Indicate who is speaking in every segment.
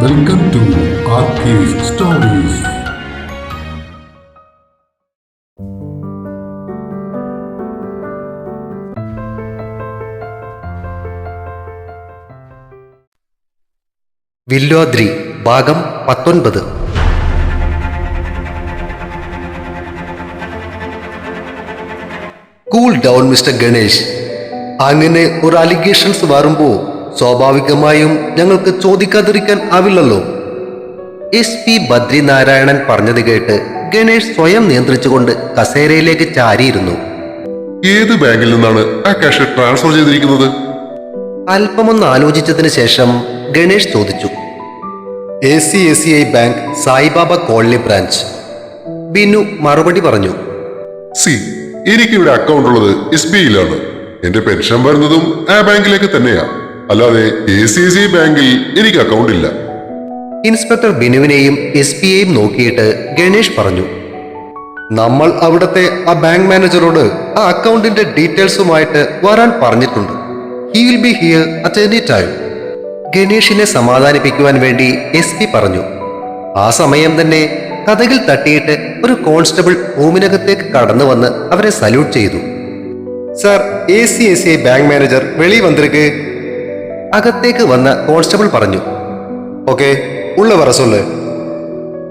Speaker 1: Welcome to stories
Speaker 2: Villodri ഭാഗം പത്തൊൻപത്. Cool down mister Ganesh അങ്ങനെ ഒരു അലിഗേഷൻസ് വരുമ്പോ സ്വാഭാവികമായും ഞങ്ങൾക്ക് ചോദിക്കാതിരിക്കാൻ ആവില്ലല്ലോ. എസ് പി ബദ്രിനാരായണൻ പറഞ്ഞത് കേട്ട് ഗണേഷ് സ്വയം നിയന്ത്രിച്ചുകൊണ്ട് കസേരയിലേക്ക് ചാരിയിരുന്നു.
Speaker 3: ഏത് ബാങ്കിൽ നിന്നാണ് ആ ക്യാഷ് ട്രാൻസ്ഫർ ചെയ്തിരിക്കുന്നത്?
Speaker 2: അല്പമൊന്ന് ആലോചിച്ചതിന് ശേഷം ഗണേഷ് ചോദിച്ചു. A C A C I bank Saibaba colony branch. Binu മറുപടി പറഞ്ഞു.
Speaker 3: സി എനിക്കിവിടെ അക്കൗണ്ട് ഉള്ളത് എസ് ബി ഐയിലാണ്. എന്റെ പെൻഷൻ വരുന്നതും ആ ബാങ്കിലേക്ക് തന്നെയാ. അല്ലാതെ എ സി സി ബാങ്കിൽ എനിക്ക് അക്കൗണ്ട് ഇല്ല.
Speaker 2: ഇൻസ്പെക്ടർ ബിനുവിനെയും എസ് പിയെയും നോക്കിയിട്ട് ഗണേഷ് പറഞ്ഞു നമ്മൾ അവിടുത്തെ ആ ബാങ്ക് മാനേജറോട് ആ അക്കൗണ്ടിന്റെ ഡീറ്റെയിൽസുമായിട്ട് വരാൻ പറഞ്ഞിട്ടുണ്ട്. He will be here at any time ഗണേഷിനെ സമാധാനിപ്പിക്കുവാൻ വേണ്ടി എസ് പി പറഞ്ഞു ആ സമയം തന്നെ കഥകിൽ തട്ടിയിട്ട് ഒരു കോൺസ്റ്റബിൾ റൂമിനകത്തേക്ക് കടന്നു വന്ന് അവരെ സല്യൂട്ട് ചെയ്തു. Sir A C A C I bank manager വെളി വന്നിരിക്ക്. അകത്തേക്ക് വന്ന കോൺസ്റ്റബിൾ പറഞ്ഞു ഓക്കെ ഉള്ള സൊല്ല്.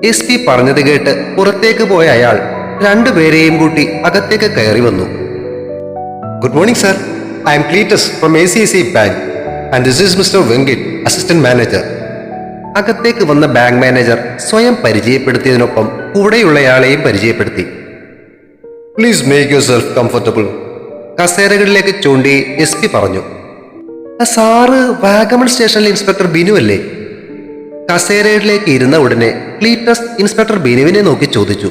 Speaker 2: എസ് പി പറഞ്ഞത് കേട്ട് പുറത്തേക്ക് പോയ അയാൾ രണ്ടുപേരെയും കൂട്ടി അകത്തേക്ക് കയറി വന്നു. Good morning sir. I'm Cletus from A C C bank and this is mister Venkit assistant manager. അകത്തേക്ക് വന്ന ബാങ്ക് മാനേജർ സ്വയം പരിചയപ്പെടുത്തിയതിനൊപ്പം കൂടെയുള്ളയാളെയും പരിചയപ്പെടുത്തി. Please make yourself comfortable കസേരകളിലേക്ക് ചൂണ്ടി എസ് പി പറഞ്ഞു. "ആ, സാറ് വാഗമൺ സ്റ്റേഷനിലെ ഇൻസ്പെക്ടർ ബിനു അല്ലേ? കസേരയിലേക്ക് ഇരുന്ന ഉടനെ ക്ലീറ്റസ് ഇൻസ്പെക്ടർ ബിനുവിനെ നോക്കി ചോദിച്ചു.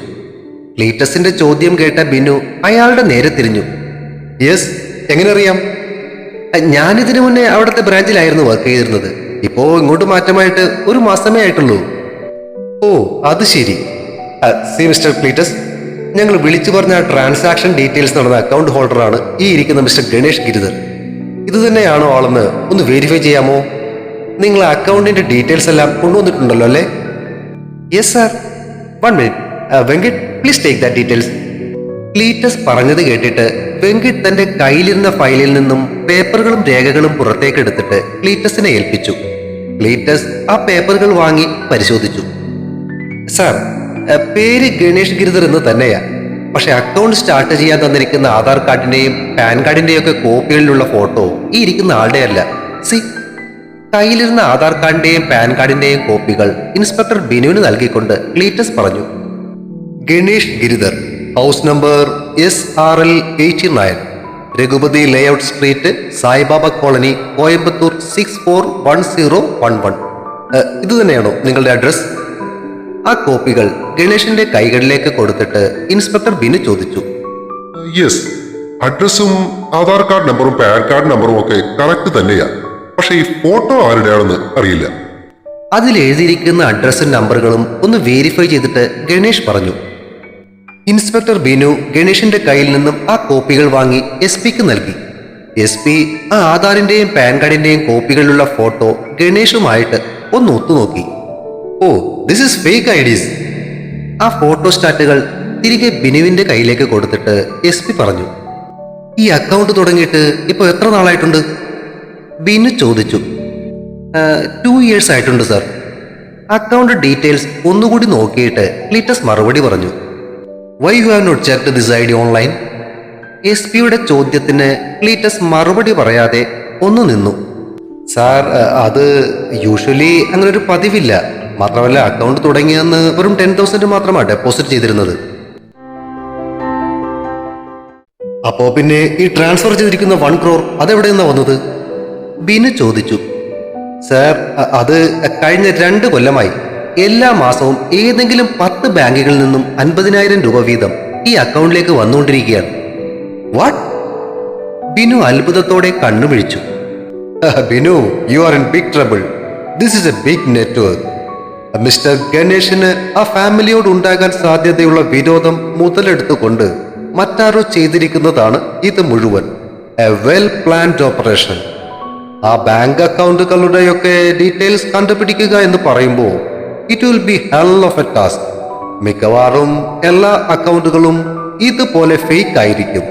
Speaker 2: ക്ലീറ്റസിന്റെ ചോദ്യം കേട്ട ബിനു അയാളുടെ നേരെ തിരിഞ്ഞു. യെസ് എങ്ങനെ അറിയാം ഞാനിതിനു മുന്നേ അവിടുത്തെ ബ്രാഞ്ചിലായിരുന്നു വർക്ക് ചെയ്തിരുന്നത്. ഇപ്പോ ഇങ്ങോട്ട് മാറ്റമായിട്ട് ഒരു മാസമേ ആയിട്ടുള്ളൂ. ഓ അത് ശരി. സി മിസ്റ്റർ ക്ലീറ്റസ് ഞങ്ങൾ വിളിച്ചു പറഞ്ഞ ട്രാൻസാക്ഷൻ ഡീറ്റെയിൽസ് നടന്ന അക്കൗണ്ട് ഹോൾഡറാണ് ഈ ഇരിക്കുന്ന മിസ്റ്റർ ഗണേഷ് ഗിരിധർ. ഇത് തന്നെയാണോ ആളെന്ന് ഒന്ന് വെരിഫൈ ചെയ്യാമോ? നിങ്ങൾ അക്കൗണ്ടിന്റെ ഡീറ്റെയിൽസ് എല്ലാം കൊണ്ടുവന്നിട്ടുണ്ടല്ലോ അല്ലേ? Yes sir one minute Venkit please take that details Cletus പറഞ്ഞത് കേട്ടിട്ട് വെങ്കിട്ട് തന്റെ കയ്യിലിരുന്ന ഫയലിൽ നിന്നും പേപ്പറുകളും രേഖകളും പുറത്തേക്ക് എടുത്തിട്ട് ക്ലീറ്റസിനെ ഏൽപ്പിച്ചു. ക്ലീറ്റസ് ആ പേപ്പറുകൾ വാങ്ങി പരിശോധിച്ചു. സാർ എ, പേര് ഗണേഷ് ഗിരിധർ എന്ന് തന്നെയാ. പക്ഷെ അക്കൗണ്ട് സ്റ്റാർട്ട് ചെയ്യാൻ തന്നിരിക്കുന്ന ആധാർ കാർഡിന്റെയും പാൻ കാർഡിന്റെയും ഒക്കെ കോപ്പികളിലുള്ള ഫോട്ടോ ഈ ഇരിക്കുന്ന ആളുടെ അല്ല. സി കയ്യിലിരുന്ന ആധാർ കാർഡിന്റെയും പാൻ കാർഡിന്റെയും കോപ്പികൾ ഇൻസ്പെക്ടർ ബിനുവിന് നൽകിക്കൊണ്ട് ക്ലീറ്റസ് പറഞ്ഞു. Ganesh Giridhar house number S R L eighty nine Raghupathi layout street Saibaba colony Coimbatore six four one zero one one ഇത് തന്നെയാണോ നിങ്ങളുടെ അഡ്രസ് ആ കോപ്പികൾ ഗണേഷിന്റെ കൈകളിലേക്ക് കൊടുത്തിട്ട് ഇൻസ്പെക്ടർ ബിനു ചോദിച്ചു.
Speaker 3: യെസ് അഡ്രസ്സും ആധാർ കാർഡ് നമ്പറും പാൻ കാർഡ് നമ്പറും ഒക്കെ കറക്റ്റ് തന്നെയാ. പക്ഷെ ഈ ഫോട്ടോ ആരുടെയാണെന്ന് അറിയില്ല.
Speaker 2: അതിൽ എഴുതിയിരിക്കുന്ന അഡ്രസ്സും നമ്പറുകളും ഒന്ന് വെരിഫൈ ചെയ്തിട്ട് ഗണേഷ് പറഞ്ഞു. ഇൻസ്പെക്ടർ ബിനു ഗണേഷിന്റെ കയ്യിൽ നിന്നും ആ കോപ്പികൾ വാങ്ങി എസ് പിക്ക് നൽകി. എസ് പി ആ ആധാറിന്റെയും പാൻ കാർഡിന്റെയും കോപ്പികളിലുള്ള ഫോട്ടോ ഗണേഷുമായിട്ട് ഒന്ന് ഒത്തുനോക്കി. Oh this is fake IDs ആ ഫോട്ടോ സ്റ്റാറ്റുകൾ തിരികെ ബിനുവിന്റെ കയ്യിലേക്ക് കൊടുത്തിട്ട് എസ് പി പറഞ്ഞു. ഈ അക്കൗണ്ട് തുടങ്ങിയിട്ട് ഇപ്പൊ എത്ര നാളായിട്ടുണ്ട്? ബിനു ചോദിച്ചു. ടു ഇയേഴ്സ് ആയിട്ടുണ്ട് സാർ അക്കൗണ്ട് ഡീറ്റെയിൽസ് ഒന്നുകൂടി നോക്കിയിട്ട് ലിറ്റസ് മറുപടി പറഞ്ഞു. Why you have not checked this I D online S പിയുടെ ചോദ്യത്തിന് ക്ലീറ്റസ് മറുപടി പറയാതെ ഒന്ന് നിന്നു. സാർ അത് യൂഷ്വലി അങ്ങനെ ഒരു പതിവില്ല. മാത്രമല്ല അക്കൗണ്ട് തുടങ്ങിയെന്ന് വെറും ടെൻ തൗസൻഡ് മാത്രമാണ് ഡെപ്പോസിറ്റ് ചെയ്തിരുന്നത്. അപ്പോ പിന്നെ ഈ ട്രാൻസ്ഫർ ചെയ്തിരിക്കുന്ന വൺ ക്രോർ അതെവിടെ നിന്നാ വന്നത്? ബിനു ചോദിച്ചു. സാർ അത് കഴിഞ്ഞ രണ്ട് കൊല്ലമായി. എല്ലാ മാസവും ഏതെങ്കിലും പത്ത് ബാങ്കുകളിൽ നിന്നും അൻപതിനായിരം രൂപ വീതം ഈ അക്കൗണ്ടിലേക്ക് വന്നുകൊണ്ടിരിക്കുകയാണ്. വാട്ട്? ബിനു അത്ഭുതത്തോടെ കണ്ണുമിഴിച്ചു. Binu you are in big trouble this is a big network mister ഗണേഷിന് ആ ഫാമിലിയോട് ഉണ്ടാകാൻ സാധ്യതയുള്ള വിരോധം മുതലെടുത്തുകൊണ്ട് മറ്റാരോ ചെയ്തിരിക്കുന്നതാണ് ഇത് മുഴുവൻ. എ വെൽ പ്ലാൻഡ് ഓപ്പറേഷൻ ആ ബാങ്ക് അക്കൗണ്ടുകളുടെയൊക്കെ ഡീറ്റെയിൽസ് കണ്ടുപിടിക്കുക എന്ന് പറയുമ്പോൾ it will be hell of a task മിക്കവാറും എല്ലാ അക്കൗണ്ടുകളും ഇതുപോലെ ഫേക്ക് ആയിരിക്കും.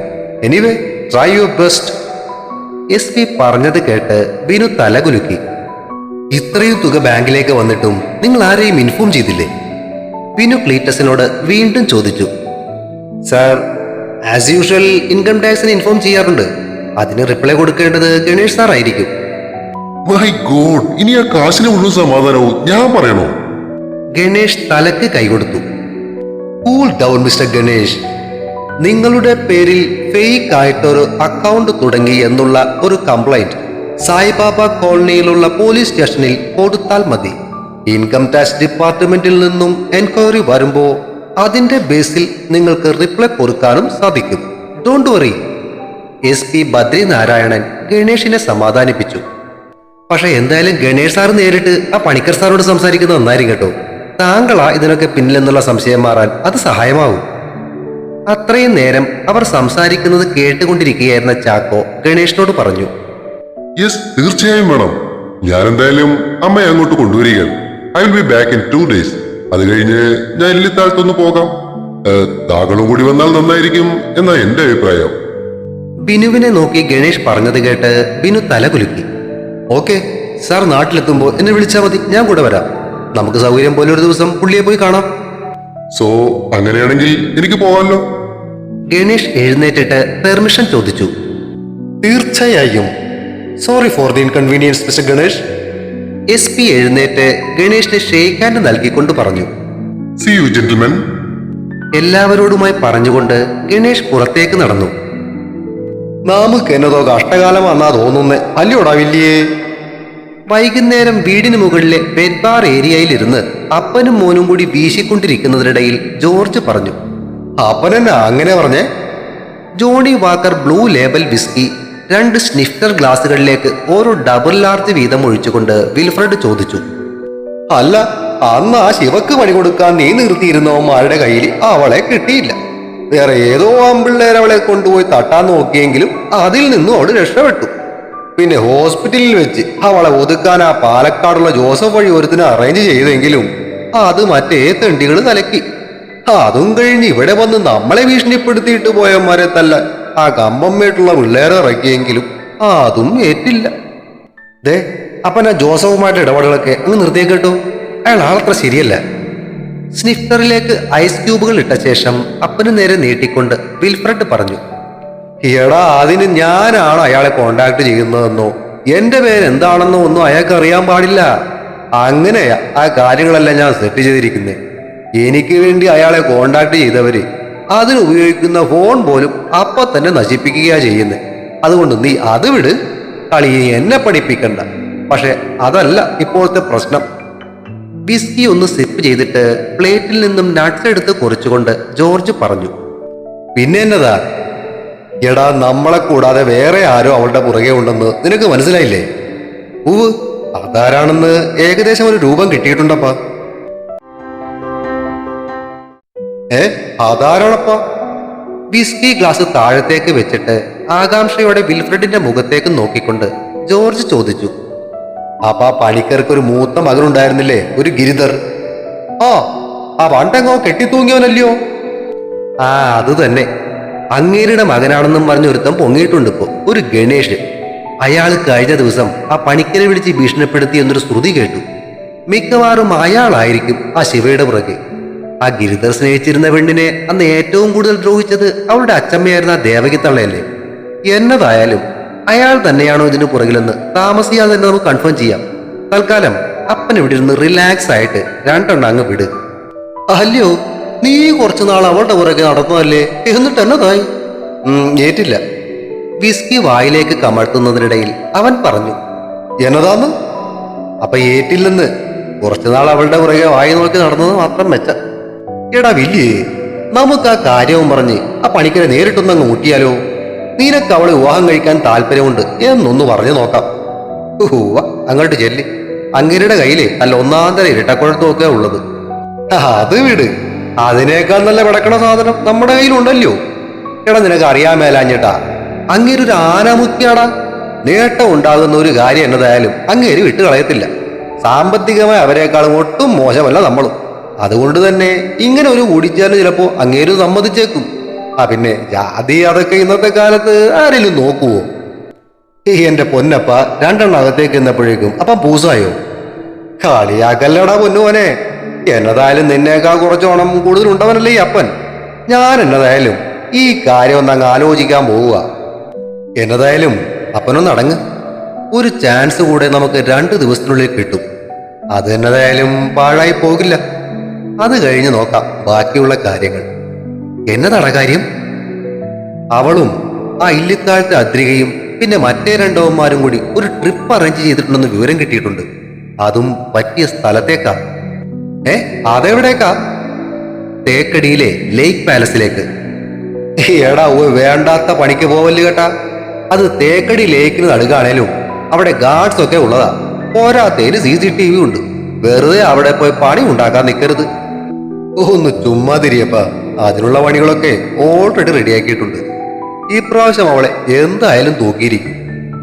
Speaker 2: Anyway try your best S P പറഞ്ഞത് കേട്ട് ബിനു തലകുലുക്കി. ഇത്രയും തുക ബാങ്കിലേക്ക് വന്നിട്ടും നിങ്ങൾ ആരെയും ഇൻഫോം ചെയ്തില്ലേ? ബിനു ക്ലീറ്റസിനോട് വീണ്ടും ചോദിച്ചു. സാർ ആസ് യൂഷ്വൽ ഇൻകം ടാക്സിന് ഇൻഫോം ചെയ്യാറുണ്ട്. അതിന് റിപ്ലൈ കൊടുക്കേണ്ടത് ഗണേഷ് സാർ ആയിരിക്കും.
Speaker 3: മൈ ഗോഡ് ഇനി ആ കാശിന് മുഴുവൻ സമാധാനവും ഞാൻ പറയണോ?
Speaker 2: ഗണേഷ് തലക്ക് കൈകൊടുത്തു. Cool down mister Ganesh. നിങ്ങളുടെ പേരിൽ ഫേക്ക് ആയിട്ടൊരു അക്കൗണ്ട് തുടങ്ങി എന്നുള്ള ഒരു കംപ്ലൈന്റ് സായിബാബ കോളനിയിലുള്ള പോലീസ് സ്റ്റേഷനിൽ കൊടുത്താൽ മതി. ഇൻകം ടാക്സ് ഡിപ്പാർട്ട്മെന്റിൽ നിന്നും എൻക്വയറി വരുമ്പോൾ അതിന്റെ ബേസിൽ നിങ്ങൾക്ക് റിപ്ലൈ കൊടുക്കാനും സാധിക്കും. Don't worry S P Badrinarayanan ഗണേഷിനെ സമാധാനിപ്പിച്ചു. പക്ഷെ എന്തായാലും ഗണേഷ് സാർ നേരിട്ട് ആ പണിക്കർ സാറോട് സംസാരിക്കുന്നത് നന്നായിരിക്കും കേട്ടോ. താങ്കളാ ഇതിനൊക്കെ പിന്നിലെന്നുള്ള സംശയം മാറാൻ അത് സഹായമാവും. അത്രയും നേരം അവർ സംസാരിക്കുന്നത് കേട്ടുകൊണ്ടിരിക്കുകയായിരുന്ന ചാക്കോ ഗണേഷിനോട് പറഞ്ഞു.
Speaker 3: യെസ് തീർച്ചയായും വേണം. ഞാൻ എന്തായാലും അമ്മയെ അങ്ങോട്ട് കൊണ്ടുവരിക I will be back in two days അത് കഴിഞ്ഞ് ഞാൻ ഇല്ലിത്താഴത്തൊന്ന് പോകാം. താകളും കൂടി വന്നാൽ നന്നായിരിക്കും എന്നാ എന്റെ അഭിപ്രായം.
Speaker 2: ബിനുവിനെ നോക്കി ഗണേഷ് പറഞ്ഞത് കേട്ട് ബിനു തല കുലുക്കി. ഓക്കെ സാർ നാട്ടിലെത്തുമ്പോൾ എന്നെ വിളിച്ചാൽ മതി. ഞാൻ കൂടെ വരാം. നമുക്ക് സൗകര്യം പോലെ ഒരു ദിവസം പുള്ളിയെ പോയി കാണാം.
Speaker 3: സോ അങ്ങനെയാണെങ്കിൽ എനിക്ക് പോകാമല്ലോ
Speaker 2: ഗണേഷ് എഴുന്നേറ്റിട്ട് പെർമിഷൻ ചോദിച്ചു. തീർച്ചയായും. Sorry for the inconvenience mister Ganesh. S P എഴുന്നേറ്റ് ഗണേഷിന് ഷേക്ക് ഹാൻഡ് നൽകിക്കൊണ്ട് പറഞ്ഞു.
Speaker 3: സി യു ജെന്റിൽമെൻ
Speaker 2: എല്ലാവരോടുമായി പറഞ്ഞുകൊണ്ട് ഗണേഷ് പുറത്തേക്ക് നടന്നു. നമുക്ക് എന്നതോ കഷ്ടകാലമാന്നാ തോന്നുന്നേ. അല്ലയോടാ വില്ലിയേ വൈകുന്നേരം വീടിന് മുകളിലെ ബെഡ് ബാർ ഏരിയയിലിരുന്ന് അപ്പനും മോനും കൂടി വീശിക്കൊണ്ടിരിക്കുന്നതിനിടയിൽ ജോർജ് പറഞ്ഞു അപ്പനെന്നാ അങ്ങനെ പറഞ്ഞേ? Johnnie Walker blue label whisky രണ്ട് സ്നിഫ്റ്റർ ഗ്ലാസുകളിലേക്ക് ഓരോ ഡബിൾ ലാർജ് വീതം ഒഴിച്ചുകൊണ്ട് വിൽഫ്രഡ് ചോദിച്ചു അല്ല അന്ന് ആ ശിവക്ക് പണി കൊടുക്കാൻ നീ നിർത്തിയിരുന്നവന്മാരുടെ കയ്യിൽ അവളെ കിട്ടിയില്ല. വേറെ ഏതോ ആമ്പിള്ളേർ അവളെ കൊണ്ടുപോയി തട്ടാൻ നോക്കിയെങ്കിലും അതിൽ നിന്നും അവൾ രക്ഷപ്പെട്ടു. പിന്നെ ഹോസ്പിറ്റലിൽ വെച്ച് അവളെ ഒതുക്കാൻ ആ പാലക്കാടുള്ള ജോസഫ് വഴി ഒരുത്തിനെ അറേഞ്ച് ചെയ്തെങ്കിലും അത് മറ്റേ തെണ്ടികൾ കലക്കി അതും കഴിഞ്ഞ് ഇവിടെ വന്ന് നമ്മളെ ഭീഷണിപ്പെടുത്തിയിട്ട് പോയവന്മാരെ തല്ല ആ കമ്പമ്മേട്ടുള്ള പിള്ളേരെ ഇറക്കിയെങ്കിലും അതും ഏറ്റില്ല. ദേ അപ്പൻ ആ ജോസഫുമായിട്ട് ഇടപാടുകളൊക്കെ അങ്ങ് നിർത്തിയേക്കട്ടോ അയാൾ ആളത്ര ശരിയല്ല. സ്നിഫ്റ്ററിലേക്ക് ഐസ് ക്യൂബുകൾ ഇട്ട ശേഷം അപ്പന് നേരെ നീട്ടിക്കൊണ്ട് വിൽഫ്രഡ് പറഞ്ഞു. എടാ അതിന് ഞാനാണ് അയാളെ കോണ്ടാക്ട് ചെയ്യുന്നതെന്നോ? എന്റെ പേര് എന്താണെന്നോ ഒന്നും അയാൾക്ക് അറിയാൻ പാടില്ല. അങ്ങനെ ആ കാര്യങ്ങളെല്ലാം ഞാൻ സെറ്റ് ചെയ്തിരിക്കുന്നത് എനിക്ക് വേണ്ടി അയാളെ കോണ്ടാക്ട് ചെയ്തവര് അതിന് ഉപയോഗിക്കുന്ന ഫോൺ പോലും അപ്പൊ തന്നെ നശിപ്പിക്കുകയാ ചെയ്യുന്നത് അതുകൊണ്ട് നീ അത് വിട്. കളി എന്നെ പഠിപ്പിക്കണ്ട. പക്ഷെ അതല്ല ഇപ്പോഴത്തെ പ്രശ്നം. വിസ്കി ഒന്ന് സിപ്പ് ചെയ്തിട്ട് പ്ലേറ്റിൽ നിന്നും നട്ട്സ് എടുത്ത് കുറിച്ചുകൊണ്ട് ജോർജ് പറഞ്ഞു. പിന്നെ എന്നതാ? എടാ നമ്മളെ കൂടാതെ വേറെ ആരോ അവളുടെ പുറകെ ഉണ്ടെന്ന് നിനക്ക് മനസ്സിലായില്ലേ? ഉവ് അതാരാണെന്ന് ഏകദേശം ഒരു രൂപം കിട്ടിയിട്ടുണ്ടപ്പാ. ഏ അതാരാണപ്പാ? വിസ്കി ഗ്ലാസ് താഴത്തേക്ക് വെച്ചിട്ട് ആകാംക്ഷയോടെ വിൽഫ്രഡിന്റെ മുഖത്തേക്ക് നോക്കിക്കൊണ്ട് ജോർജ് ചോദിച്ചു അപ്പാ പണിക്കർക്ക് ഒരു മൂത്ത മകനുണ്ടായിരുന്നില്ലേ? ഒരു ഗിരിധർ. ആ ആ പണ്ടെങ്ങോ കെട്ടിത്തൂങ്ങിയവനല്ലയോ? ആ അത് തന്നെ. അങ്ങേരുടെ മകനാണെന്നും പറഞ്ഞ ഒരുത്തം പൊങ്ങിയിട്ടുണ്ട് ഇപ്പോ. ഒരു ഗണേഷ് അയാൾ കഴിഞ്ഞ ദിവസം ആ പണിക്കരെ വിളിച്ച് ഭീഷണിപ്പെടുത്തി എന്നൊരു ശ്രുതി കേട്ടു. മിക്കവാറും അയാളായിരിക്കും ആ ശിവയുടെ പുറകെ. ആ ഗിരിധർ സ്നേഹിച്ചിരുന്ന പെണ്ണിനെ അന്ന് ഏറ്റവും കൂടുതൽ ദ്രോഹിച്ചത് അവളുടെ അച്ചമ്മയായിരുന്ന ദേവകി തള്ളയല്ലേ? എന്നതായാലും അയാൾ തന്നെയാണോ ഇതിന് പുറകിലെന്ന് താമസിയാതെ തന്നെ നമുക്ക് കൺഫേം ചെയ്യാം. തൽക്കാലം അപ്പൻ ഇവിടെ ഇരുന്ന് റിലാക്സ് ആയിട്ട് രണ്ടെണ്ണം അങ്ങ് വിട്. അല്ലയോ നീ കുറച്ചു നാൾ അവളുടെ പുറകെ നടന്നതല്ലേ? എന്നിട്ട് എന്നതായി? ഏറ്റില്ല. വിസ്കി വായിലേക്ക് കമഴ്ത്തുന്നതിനിടയിൽ അവൻ പറഞ്ഞു എന്നതാന്ന്? അപ്പൊ ഏറ്റില്ലെന്ന്. കുറച്ചു നാൾ അവളുടെ പുറകെ വായി നോക്കി നടന്നത് മാത്രം മെച്ച. എടാ വില്ലേ നമുക്ക് ആ കാര്യവും പറഞ്ഞ് ആ പണിക്കരെ നേരിട്ടൊന്നങ്ങ് ഊട്ടിയാലോ? നിനക്ക് അവളെ വിവാഹം കഴിക്കാൻ താല്പര്യമുണ്ട് എന്നൊന്ന് പറഞ്ഞു നോക്കാം. ഹൂവ അങ്ങോട്ട് ചെല്ലി. അങ്ങേരുടെ കയ്യിലെ നല്ല ഒന്നാന്തര ഇരട്ടക്കുഴത്തൊക്കെ ഉള്ളത്. അത് വിട്. അതിനേക്കാൾ നല്ല വിടക്കണ സാധനം നമ്മുടെ കയ്യിലുണ്ടല്ലോ. എടാ നിനക്ക് അറിയാൻ മേലാഞ്ഞിട്ടാ. അങ്ങേരൊരു ആനമുത്തിയാടാ നേട്ടം ഉണ്ടാകുന്ന ഒരു കാര്യം എന്നതായാലും അങ്ങേര് വിട്ടുകളയത്തില്ല സാമ്പത്തികമായി അവരെക്കാളും ഒട്ടും മോശമല്ല നമ്മളും. അതുകൊണ്ട് തന്നെ ഇങ്ങനെ ഒരു കൂടിച്ചാലും ചിലപ്പോ അങ്ങേര് സമ്മതിച്ചേക്കും. ആ പിന്നെ ജാതി അതൊക്കെ ഇന്നത്തെ കാലത്ത് ആരെങ്കിലും നോക്കുവോ? ഈ എന്റെ പൊന്നപ്പ രണ്ടെണ്ണം അകത്തേക്ക് എന്നപ്പോഴേക്കും അപ്പം പൂസായോ? കളിയാക്കല്ലടാ പൊന്നുവനെ എന്നതായാലും നിന്നേക്കാൾ കുറച്ചോണം കൂടുതലുണ്ടവനല്ലേ ഈ അപ്പൻ? ഞാൻ എന്നതായാലും ഈ കാര്യം ഒന്ന് അങ്ങ് ആലോചിക്കാൻ പോവുക. എന്നതായാലും അപ്പനൊന്ന് അടങ്ങ്. ഒരു ചാൻസ് കൂടെ നമുക്ക് രണ്ട് ദിവസത്തിനുള്ളിൽ കിട്ടും. അത് എന്നതായാലും പാഴായി പോകില്ല. അത് കഴിഞ്ഞ് നോക്കാം ബാക്കിയുള്ള കാര്യങ്ങൾ. എന്നതാണ് കാര്യം? അവളും ആ ഇല്ലിത്താഴത്തെ അദ്രികയും പിന്നെ മറ്റേ രണ്ടവന്മാരും കൂടി ഒരു ട്രിപ്പ് അറേഞ്ച് ചെയ്തിട്ടുണ്ടെന്ന് വിവരം കിട്ടിയിട്ടുണ്ട്. അതും പറ്റിയ സ്ഥലത്തേക്കാ. ഏ? അതെവിടേക്കാ? തേക്കടിയിലെ ലേക്ക് പാലസിലേക്ക്. എടാ ഓ വേണ്ടാത്ത പണിക്ക് പോവല്ല് കേട്ടാ. അത് തേക്കടി ലേക്കിന് നടുകാണേലും അവിടെ ഗാർഡ്സ് ഒക്കെ ഉള്ളതാ. പോരാത്തേന് സി സി ടി വി ഉണ്ട്. വെറുതെ അവിടെ പോയി പണി ഉണ്ടാക്കാൻ നിൽക്കരുത് ഒന്ന് ചുമ്മാ തിരിയപ്പ. അതിനുള്ള പണികളൊക്കെ ഓൾറെഡി റെഡിയാക്കിയിട്ടുണ്ട്. ഈ പ്രാവശ്യം അവളെ എന്തായാലും തൂക്കിയിരിക്കും.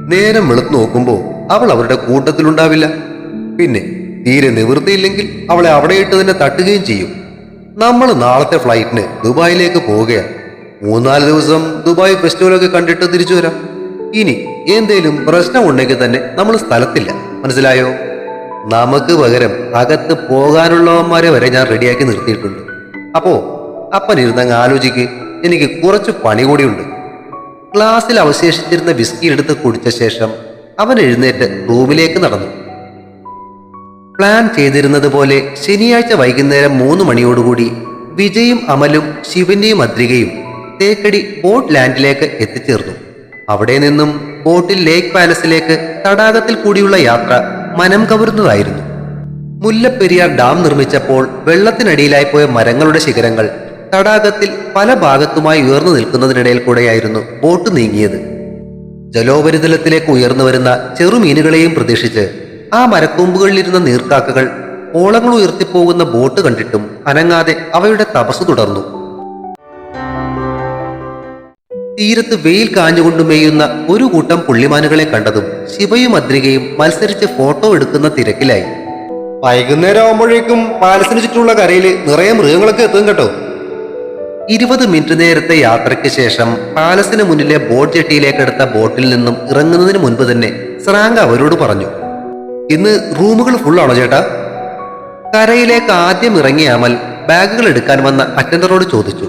Speaker 2: നേരം വെളുത്ത് നോക്കുമ്പോ അവൾ അവരുടെ കൂട്ടത്തിലുണ്ടാവില്ല. പിന്നെ തീരെ നിവൃത്തിയില്ലെങ്കിൽ അവളെ അവിടെ ഇട്ട് തന്നെ തട്ടുകയും ചെയ്യും. നമ്മൾ നാളത്തെ ഫ്ലൈറ്റിന് ദുബായിലേക്ക് പോവുകയാണ്. മൂന്നാൽ ദിവസം ദുബായ് ഫെസ്റ്റിവലൊക്കെ കണ്ടിട്ട് തിരിച്ചു വരാം. ഇനി എന്തേലും പ്രശ്നം ഉണ്ടെങ്കിൽ തന്നെ നമ്മൾ സ്ഥലത്തില്ല. മനസ്സിലായോ? നമുക്ക് പകരം അകത്ത് പോകാനുള്ളവന്മാരെ വരെ ഞാൻ റെഡിയാക്കി നിർത്തിയിട്ടുണ്ട്. അപ്പോ അപ്പൻ ഇരുന്നങ്ങ് ആലോചിക്ക്. എനിക്ക് കുറച്ച് പണി കൂടിയുണ്ട്. ക്ലാസ്സിൽ അവശേഷിച്ചിരുന്ന വിസ്കി എടുത്ത് കുടിച്ച ശേഷം അവൻ എഴുന്നേറ്റ് റൂമിലേക്ക് നടന്നു. പ്ലാൻ ചെയ്തിരുന്നത് പോലെ ശനിയാഴ്ച വൈകുന്നേരം മൂന്ന് മണിയോടുകൂടി വിജയും അമലും ശിവന്റെയും അദ്രികയും തേക്കടി ബോട്ട് ലാൻഡിലേക്ക് എത്തിച്ചേർന്നു. അവിടെ നിന്നും ബോട്ടിൽ ലേക്ക് പാലസിലേക്ക് തടാകത്തിൽ കൂടിയുള്ള യാത്ര മനം കവരുന്നതായിരുന്നു. മുല്ലപ്പെരിയാർ ഡാം നിർമ്മിച്ചപ്പോൾ വെള്ളത്തിനടിയിലായി പോയ മരങ്ങളുടെ ശിഖരങ്ങൾ തടാകത്തിൽ പല ഭാഗത്തുമായി ഉയർന്നു നിൽക്കുന്നതിനിടയിൽ കൂടെയായിരുന്നു ബോട്ട് നീങ്ങിയത്. ജലോപരിതലത്തിലേക്ക് ഉയർന്നു വരുന്ന ചെറുമീനുകളെയും പ്രതീക്ഷിച്ച് ആ മരക്കൊമ്പുകളിലിരുന്ന നീർക്കാക്കകൾ ഓളങ്ങൾ ഉയർത്തിപ്പോകുന്ന ബോട്ട് കണ്ടിട്ടും അനങ്ങാതെ അവയുടെ തപസ് തുടർന്നു. തീരത്ത് വെയിൽ കാഞ്ഞുകൊണ്ട് മേയുന്ന ഒരു കൂട്ടം പുള്ളിമാനുകളെ കണ്ടതും ശിവയും അദ്രികയും മത്സരിച്ച് ഫോട്ടോ എടുക്കുന്ന തിരക്കിലായി. വൈകുന്നേരം ആവുമ്പോഴേക്കും പാലസിന് ചുറ്റുമുള്ള കരയിൽ നിറയെ മൃഗങ്ങളൊക്കെ എത്തും കേട്ടോ. ഇരുപത് മിനിറ്റ് നേരത്തെ യാത്രയ്ക്ക് ശേഷം പാലസിന് മുന്നിലെ ബോട്ട് ജെട്ടിയിലേക്ക് എടുത്ത ബോട്ടിൽ നിന്നും ഇറങ്ങുന്നതിന് മുൻപ് തന്നെ സ്രാങ്ക് അവരോട് പറഞ്ഞു. ഇന്ന് റൂമുകൾ ഫുള്ളാണോ ചേട്ടാ? കരയിലേക്ക് ആദ്യം ഇറങ്ങിയ അമൽ ബാഗുകൾ എടുക്കാൻ വന്ന അറ്റൻഡറോട് ചോദിച്ചു.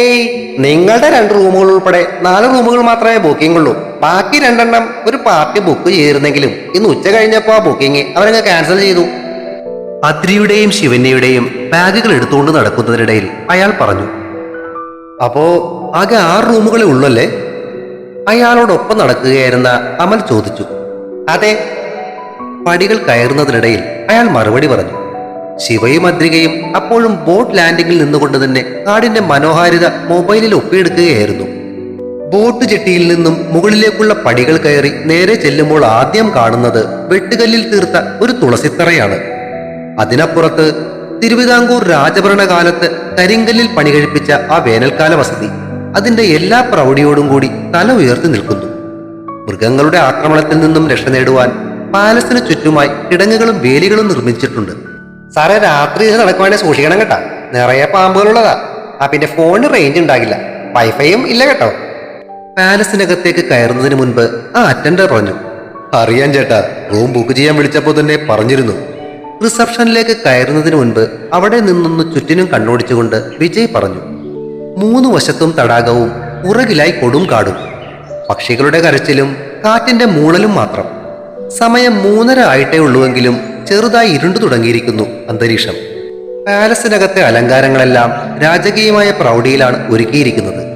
Speaker 2: ഏയ് നിങ്ങളുടെ രണ്ട് റൂമുകൾ ഉൾപ്പെടെ നാല് റൂമുകൾ മാത്രമേ ബുക്കിംഗ് ഉള്ളൂ. ബാക്കി രണ്ടെണ്ണം ഒരു പാർട്ടി ബുക്ക് ചെയ്തിരുന്നെങ്കിലും ഇന്ന് ഉച്ച കഴിഞ്ഞപ്പോ ആ ബുക്കിംഗ് അവരങ്ങ് ക്യാൻസൽ ചെയ്തു. അദ്രിയുടെയും ശിവന്യയുടെയും ബാഗുകൾ എടുത്തുകൊണ്ട് നടക്കുന്നതിനിടയിൽ അയാൾ പറഞ്ഞു അപ്പോ ആകെ ആറ് റൂമുകളെ ഉള്ളല്ലേ? അയാളോടൊപ്പം നടക്കുകയായിരുന്ന അമൽ ചോദിച്ചു അതെ പടികൾ കയറുന്നതിനിടയിൽ അയാൾ മറുപടി പറഞ്ഞു ശിവയും അദ്രികയും അപ്പോഴും ബോട്ട് ലാൻഡിങ്ങിൽ നിന്നുകൊണ്ട് തന്നെ കാടിന്റെ മനോഹാരിത മൊബൈലിൽ ഒപ്പിയെടുക്കുകയായിരുന്നു. ബോട്ട് ജെട്ടിയിൽ നിന്നും മുകളിലേക്കുള്ള പടികൾ കയറി നേരെ ചെല്ലുമ്പോൾ ആദ്യം കാണുന്നത് വെട്ടുകല്ലിൽ തീർത്ത ഒരു തുളസിത്തറയാണ്. അതിനപ്പുറത്ത് തിരുവിതാംകൂർ രാജഭരണകാലത്ത് കരിങ്കല്ലിൽ പണി കഴിപ്പിച്ച ആ വേനൽക്കാല വസതി അതിന്റെ എല്ലാ പ്രൗഢിയോടും കൂടി തല ഉയർത്തി നിൽക്കുന്നു. മൃഗങ്ങളുടെ ആക്രമണത്തിൽ നിന്നും രക്ഷ നേടുവാൻ പാലസിന് ചുറ്റുമായി കിടങ്ങുകളും വേലികളും നിർമ്മിച്ചിട്ടുണ്ട്. സാറേ രാത്രി ഇത് നടക്കുവാണെങ്കിൽ സൂക്ഷിക്കണം കേട്ടാ. നിറയെ പാമ്പുകളുള്ളതാ. ആ പിന്നെ ഫോണിന് റേഞ്ച് ഉണ്ടാകില്ല. വൈഫൈയും ഇല്ല കേട്ടോ. പാലസിനകത്തേക്ക് കയറുന്നതിന് മുൻപ് ആ അറ്റൻഡർ പറഞ്ഞു അറിയാൻ ചേട്ടാ റൂം ബുക്ക് ചെയ്യാൻ വിളിച്ചപ്പോൾ തന്നെ പറഞ്ഞിരുന്നു. റിസപ്ഷനിലേക്ക് കയറുന്നതിന് മുൻപ് അവിടെ നിന്നൊന്ന് ചുറ്റിനും കണ്ണോടിച്ചുകൊണ്ട് വിജയ് പറഞ്ഞു മൂന്ന് വശത്തും തടാകവും ഉറകിലായി കൊടും കാടും. പക്ഷികളുടെ കരച്ചിലും കാറ്റിന്റെ മൂളലും മാത്രം. സമയം മൂന്നര ആയിട്ടേ ഉള്ളുവെങ്കിലും ചെറുതായി ഇരുണ്ടു തുടങ്ങിയിരിക്കുന്നു അന്തരീക്ഷം. പാലസിനകത്തെ അലങ്കാരങ്ങളെല്ലാം രാജകീയമായ പ്രൗഢിയിലാണ് ഒരുക്കിയിരിക്കുന്നത്.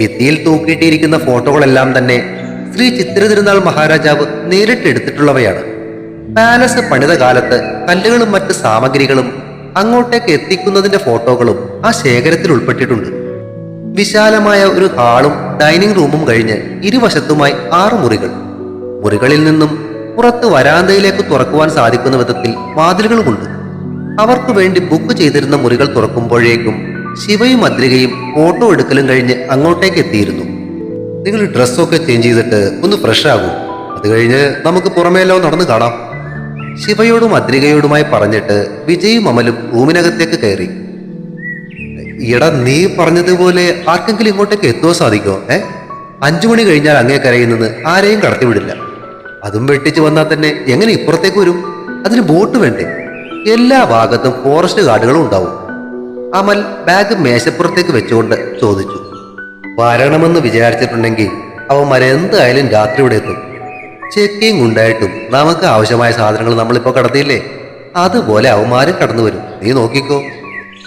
Speaker 2: ഭിത്തിയിൽ തൂക്കിയിട്ടിരിക്കുന്ന ഫോട്ടോകളെല്ലാം തന്നെ ശ്രീ ചിത്രതിരുനാൾ മഹാരാജാവ് നേരിട്ടെടുത്തിട്ടുള്ളവയാണ്. പാലസ് പണിത കാലത്ത് കല്ലുകളും മറ്റ് സാമഗ്രികളും അങ്ങോട്ടേക്ക് എത്തിക്കുന്നതിന്റെ ഫോട്ടോകളും ആ ശേഖരത്തിൽ ഉൾപ്പെട്ടിട്ടുണ്ട്. വിശാലമായ ഒരു ഹാളും ഡൈനിങ് റൂമും കഴിഞ്ഞ് ഇരുവശത്തുമായി ആറ് മുറികൾ. മുറികളിൽ നിന്നും പുറത്ത് വരാന്തയിലേക്ക് തുറക്കുവാൻ സാധിക്കുന്ന വിധത്തിൽ വാതിലുകളുമുണ്ട്. അവർക്ക് വേണ്ടി ബുക്ക് ചെയ്തിരുന്ന മുറികൾ തുറക്കുമ്പോഴേക്കും ശിവയും അദ്രികയും ഫോട്ടോ എടുക്കലും കഴിഞ്ഞ് അങ്ങോട്ടേക്ക് എത്തിയിരുന്നു. നിങ്ങൾ ഡ്രസ്സൊക്കെ ചേഞ്ച് ചെയ്തിട്ട് ഒന്ന് ഫ്രഷ് ആകൂ. അത് കഴിഞ്ഞ് നമുക്ക് പുറമേലോ നടന്ന് കാണാം. ശിവയോടും അദ്രികയോടുമായി പറഞ്ഞിട്ട് വിജയും അമലും റൂമിനകത്തേക്ക് കയറി. ഇട നീ പറഞ്ഞതുപോലെ ആർക്കെങ്കിലും ഇങ്ങോട്ടേക്ക് എത്തുവാൻ സാധിക്കുമോ ഏ? അഞ്ചു മണി കഴിഞ്ഞാൽ അങ്ങേ നിന്ന് ആരെയും കടത്തിവിടില്ല. അതും വെട്ടിച്ച് വന്നാൽ തന്നെ എങ്ങനെ ഇപ്പുറത്തേക്ക് വരും? അതിന് ബോട്ട് വേണ്ടേ? എല്ലാ ഭാഗത്തും ഫോറസ്റ്റ് ഗാർഡുകളും ഉണ്ടാവും. അമൽ ബാഗ് മേശപ്പുറത്തേക്ക് വെച്ചുകൊണ്ട് ചോദിച്ചു. വരണമെന്ന് വിചാരിച്ചിട്ടുണ്ടെങ്കിൽ അവന്മാർ എന്തായാലും രാത്രി ഇവിടെ എത്തും. ചെക്കിങ് ഉണ്ടായിട്ടും നമുക്ക് ആവശ്യമായ സാധനങ്ങൾ നമ്മളിപ്പോൾ കടത്തിയില്ലേ? അതുപോലെ അവന്മാരും കടന്നു വരും. നീ നോക്കിക്കോ.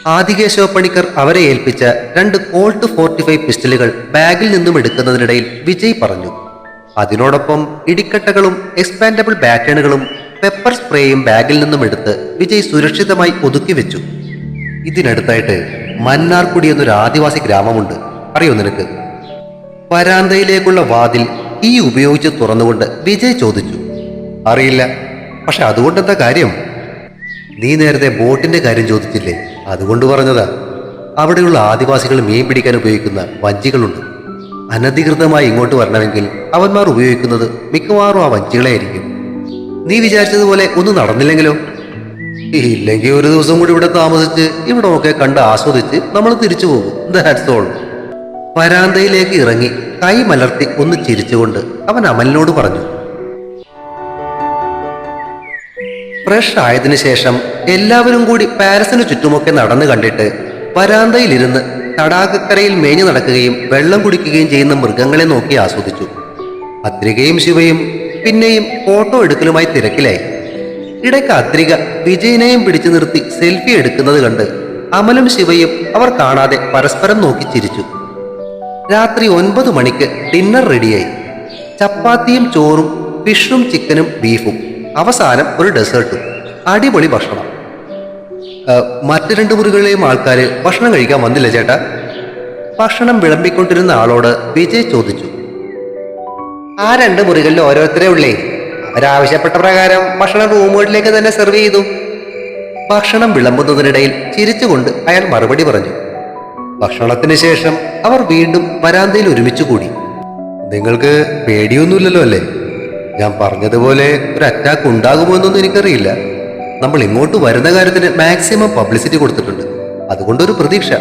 Speaker 2: ആദികേശവ പണിക്കർ അവരെ ഏൽപ്പിച്ച രണ്ട് കോൾട്ട് ഫോർട്ടി ഫൈവ് പിസ്റ്റലുകൾ ബാഗിൽ നിന്നും എടുക്കുന്നതിനിടയിൽ വിജയ് പറഞ്ഞു. അതിനോടൊപ്പം ഇടിക്കട്ടകളും എക്സ്പാൻഡബിൾ ബാറ്റേണുകളും പെപ്പർ സ്പ്രേയും ബാഗിൽ നിന്നും എടുത്ത് വിജയ് സുരക്ഷിതമായി ഒതുക്കി വെച്ചു. ഇതിനടുത്തായിട്ട് മന്നാർക്കുടി എന്നൊരു ആദിവാസി ഗ്രാമമുണ്ട്. അറിയോ നിനക്ക്? വരാന്തയിലേക്കുള്ള വാതിൽ ഈ ഉപയോഗിച്ച് തുറന്നുകൊണ്ട് വിജയ് ചോദിച്ചു. അറിയില്ല. പക്ഷെ അതുകൊണ്ടെന്താ കാര്യം? നീ നേരത്തെ ബോട്ടിന്റെ കാര്യം ചോദിച്ചില്ലേ? അതുകൊണ്ട് പറഞ്ഞതാ. അവിടെയുള്ള ആദിവാസികൾ മീൻ പിടിക്കാൻ ഉപയോഗിക്കുന്ന വഞ്ചികളുണ്ട്. അനധികൃതമായി ഇങ്ങോട്ട് വരണമെങ്കിൽ അവന്മാർ ഉപയോഗിക്കുന്നത് മിക്കവാറും ആ വഞ്ചികളായിരിക്കും. നീ വിചാരിച്ചതുപോലെ ഒന്നും നടന്നില്ലെങ്കിലോ? ഇല്ലെങ്കിൽ ഒരു ദിവസം കൂടി ഇവിടെ താമസിച്ച് ഇവിടെ ഒക്കെ കണ്ട് ആസ്വദിച്ച് നമ്മൾ തിരിച്ചു പോകും. ദാറ്റ്സ് ഓൾ വരാന്തയിലേക്ക് ഇറങ്ങി കൈ മലർത്തി ഒന്ന് ചിരിച്ചുകൊണ്ട് അവൻ അമലിനോട് പറഞ്ഞു. ഫ്രഷ് ആയതിനു ശേഷം എല്ലാവരും കൂടി പാരസിന് ചുറ്റുമൊക്കെ നടന്നു കണ്ടിട്ട് വരാന്തയിലിരുന്ന് തടാകക്കരയിൽ മേഞ്ഞു നടക്കുകയും വെള്ളം കുടിക്കുകയും ചെയ്യുന്ന മൃഗങ്ങളെ നോക്കി ആസ്വദിച്ചു. അത്രികയും ശിവയും പിന്നെയും ഫോട്ടോ എടുക്കലുമായി തിരക്കിലായി. ഇടയ്ക്ക് അത്രിക വിജയനെയും പിടിച്ചു നിർത്തി സെൽഫി എടുക്കുന്നത് കണ്ട് അമലും ശിവയും അവർ കാണാതെ പരസ്പരം നോക്കി ചിരിച്ചു. രാത്രി ഒൻപത് മണിക്ക് ഡിന്നർ റെഡിയായി. ചപ്പാത്തിയും ചോറും ഫിഷും ചിക്കനും ബീഫും. അവസാനം ഒരു ഡെസേർട്ടും. അടിപൊളി ഭക്ഷണം. മറ്റു രണ്ട് മുറികളിലെയും ആൾക്കാർ ഭക്ഷണം കഴിക്കാൻ വന്നില്ല ചേട്ടാ. ഭക്ഷണം വിളമ്പിക്കൊണ്ടിരുന്ന ആളോട് വിജയ് ചോദിച്ചു. ആ രണ്ട് മുറികളിൽ ഓരോരുത്തരേ ഉള്ളേ. അവരാവശ്യപ്പെട്ട പ്രകാരം ഭക്ഷണം റൂമുകളിലേക്ക് തന്നെ സെർവ് ചെയ്തു. ഭക്ഷണം വിളമ്പുന്നതിനിടയിൽ ചിരിച്ചുകൊണ്ട് അയാൾ മറുപടി പറഞ്ഞു. ഭക്ഷണത്തിന് ശേഷം അവർ വീണ്ടും വരാന്തയിൽ ഒരുമിച്ച് കൂടി. നിങ്ങൾക്ക് പേടിയൊന്നുമില്ലല്ലോ അല്ലേ? ഞാൻ പറഞ്ഞതുപോലെ ഒരു അറ്റാക്ക് ഉണ്ടാകുമോ എന്നൊന്നും എനിക്കറിയില്ല. നമ്മൾ ഇങ്ങോട്ട് വരുന്ന കാര്യത്തിന് മാക്സിമം പബ്ലിസിറ്റി കൊടുത്തിട്ടുണ്ട്. അതുകൊണ്ടൊരു പ്രതീക്ഷ.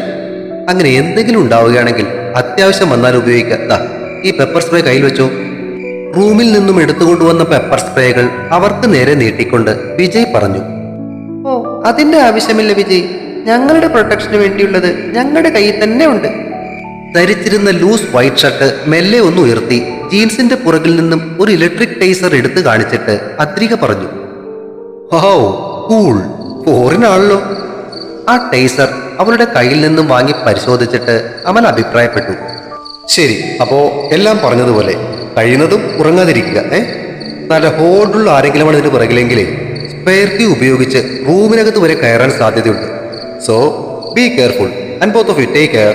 Speaker 2: അങ്ങനെ എന്തെങ്കിലും ഉണ്ടാവുകയാണെങ്കിൽ അത്യാവശ്യം വന്നാൽ ഉപയോഗിക്കാം. ഈ പെപ്പർ സ്പ്രേ കയ്യിൽ വെച്ചോ. റൂമിൽ നിന്നും എടുത്തുകൊണ്ടുവന്ന പെപ്പർ സ്പ്രേകൾ അവർക്ക് നേരെ നീട്ടിക്കൊണ്ട് വിജയ് പറഞ്ഞു. ഓ അതിന്റെ ആവശ്യമില്ല വിജയ്. ഞങ്ങളുടെ പ്രൊട്ടക്ഷന് വേണ്ടിയുള്ളത് ഞങ്ങളുടെ കയ്യിൽ തന്നെ ഉണ്ട്. ധരിച്ചിരുന്ന ലൂസ് വൈറ്റ് ഷർട്ട് മെല്ലെ ഒന്ന് ഉയർത്തി ജീൻസിന്റെ പുറകിൽ നിന്നും ഒരു ഇലക്ട്രിക് ടേസർ എടുത്തു കാണിച്ചിട്ട് അദ്രിക പറഞ്ഞു. ഹോ ആ ടേസർ അവളുടെ കയ്യിൽ നിന്നും വാങ്ങി പരിശോധിച്ചിട്ട് അവൻ അഭിപ്രായപ്പെട്ടു. ശരി അപ്പോ എല്ലാം പറഞ്ഞതുപോലെ കഴിയുന്നതും ഉറങ്ങാതിരിക്കുക ഏ? നല്ല ഹോൾഡുള്ള ആരെങ്കിലുമാണ് ഇതിന് പുറകിലെങ്കിലേ സ്പെയർ കീ ഉപയോഗിച്ച് റൂമിനകത്ത് വരെ കയറാൻ സാധ്യതയുണ്ട്. So be careful and of take care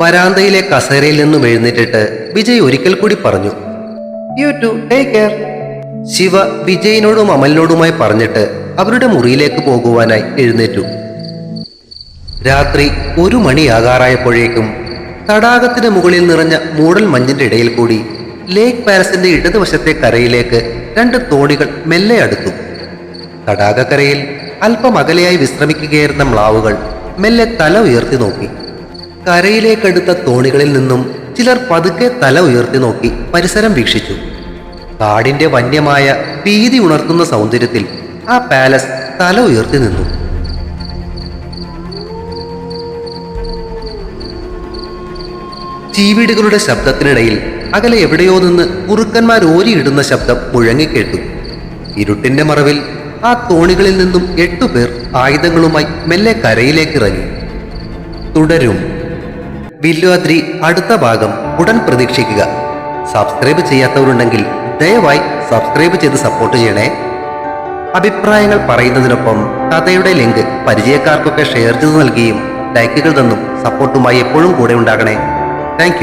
Speaker 2: വരാന്തയിലെ കസേരയിൽ നിന്നും എഴുന്നേറ്റിട്ട് വിജയ് ഒരിക്കൽ കൂടി പറഞ്ഞു you too take care Shiva വിജയിനോടും അമലിനോടുമായി പറഞ്ഞിട്ട് അവരുടെ മുറിയിലേക്ക് പോകുവാനായി എഴുന്നേറ്റു. രാത്രി ഒരു മണിയാകാറായപ്പോഴേക്കും തടാകത്തിന് മുകളിൽ നിറഞ്ഞ മൂടൽ മഞ്ഞിന്റെ ഇടയിൽ കൂടി ലേക്ക് പാലസിന്റെ ഇടതുവശത്തെ കരയിലേക്ക് രണ്ട് തോണികൾ മെല്ലെ അടുത്തു. തടാകക്കരയിൽ അല്പം അകലെയായി വിശ്രമിക്കുകയായിരുന്ന മ്ലാവുകൾ മെല്ലെ തല ഉയർത്തി നോക്കി. കരയിലേക്കടുത്ത തോണികളിൽ നിന്നും ചിലർ പതുക്കെ തല ഉയർത്തി നോക്കി പരിസരം വീക്ഷിച്ചു. കാടിന്റെ വന്യമായ ഭീതി ഉണർത്തുന്ന സൗന്ദര്യത്തിൽ ആ പാലസ് തല ഉയർത്തി നിന്നു. ചീവീടുകളുടെ ശബ്ദത്തിനിടയിൽ അകലെ എവിടെയോ നിന്ന് കുറുക്കന്മാർ ഓരിയിടുന്ന ശബ്ദം മുഴങ്ങിക്കേട്ടു. ഇരുട്ടിന്റെ മറവിൽ ആ തോണികളിൽ നിന്നും എട്ടുപേർ ആയുധങ്ങളുമായി മെല്ലെ കരയിലേക്ക് ഇറങ്ങി തുടരും. വില്ലുവാദ്രി അടുത്ത ഭാഗം ഉടൻ പ്രതീക്ഷിക്കുക. സബ്സ്ക്രൈബ് ചെയ്യാത്തവരുണ്ടെങ്കിൽ ദയവായി സബ്സ്ക്രൈബ് ചെയ്ത് സപ്പോർട്ട് ചെയ്യണേ. അഭിപ്രായങ്ങൾ പറയുന്നതിനൊപ്പം കഥയുടെ ലിങ്ക് പരിചയക്കാർക്കൊക്കെ ഷെയർ ചെയ്ത് നൽകുകയും ലൈക്കുകൾ തന്നും സപ്പോർട്ടുമായി എപ്പോഴും കൂടെ ഉണ്ടാകണേ. താങ്ക്